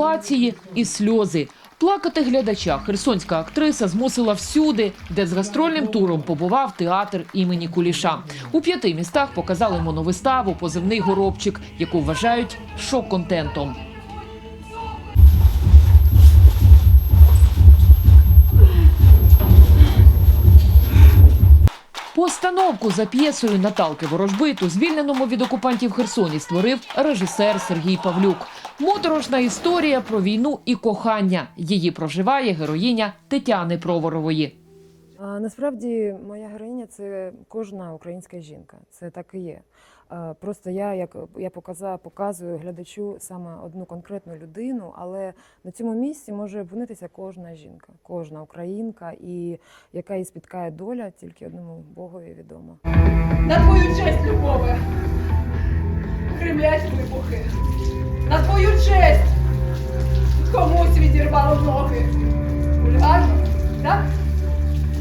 овації і сльози. Плакати глядача херсонська актриса змусила всюди, де з гастрольним туром побував театр імені Куліша. У п'яти містах показали моновиставу Позивний горобчик, яку вважають шок-контентом. Постановку за п'єсою Наталки Ворожбиту, звільненому від окупантів Херсоні створив режисер Сергій Павлюк. Моторошна історія про війну і кохання. Її проживає героїня Тетяни Проворової. Насправді моя героїня це кожна українська жінка. Це так і є. Просто я як я показала, показую глядачу саме одну конкретну людину, але на цьому місці може опинитися кожна жінка, кожна українка, і яка її спіткає доля, тільки одному Богові відомо. На твою честь, Любове! Кремлять вибухи! На твою честь! Комусь відірвало ноги! Вульгарно, так?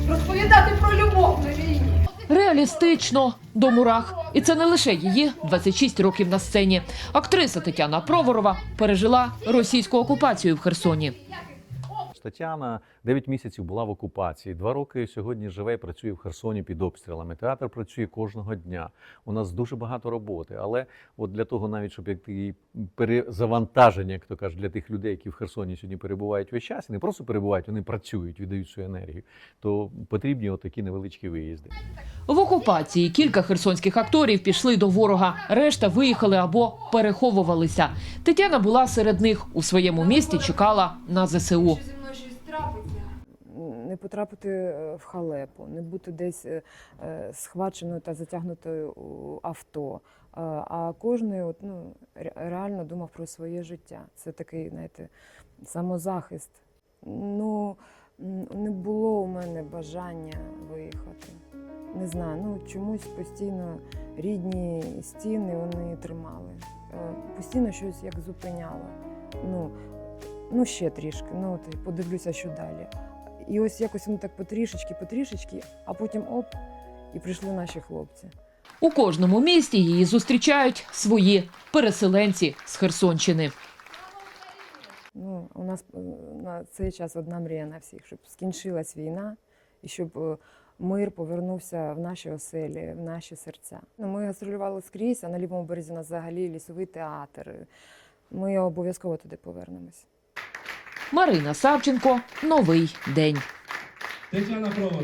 Розповідати про любов на війні! Реалістично до мурах. І це не лише її 26 років на сцені. Актриса Тетяна Проворова пережила російську окупацію в Херсоні. Тетяна 9 місяців була в окупації. Два роки сьогодні живе і працює в Херсоні під обстрілами. Театр працює кожного дня. У нас дуже багато роботи. Але от для того, навіть щоб як такі перезавантаження, як то кажуть, для тих людей, які в Херсоні сьогодні перебувають весь час, і не просто перебувають, вони працюють, віддають свою енергію. То потрібні отакі невеличкі виїзди. В окупації кілька херсонських акторів пішли до ворога. Решта виїхали або переховувалися. Тетяна була серед них. У своєму місті чекала на ЗСУ. Не потрапити е, в халепу, не бути десь е, е, схваченою та затягнутою у авто. А- кожен от, ну, реально думав про своє життя. Це такий, знаєте, самозахист. Ну, не було у мене бажання виїхати. Не знаю, ну чомусь постійно рідні стіни вони тримали. Постійно щось як зупиняло. Ну, ну ще трішки, ну от подивлюся, що далі. І ось якось воно так потрішечки, потрішечки, а потім оп, і прийшли наші хлопці. У кожному місті її зустрічають свої переселенці з Херсонщини. Ну, у нас е, на цей час одна мрія на всіх, щоб скінчилась війна і щоб е, мир повернувся в наші оселі, в наші серця. Ну, Ми гастролювали скрізь, а на лівому березі у нас взагалі лісовий театр. Ми обов'язково туди повернемось. Марина Савченко. Новий день. Тетяна Проворова.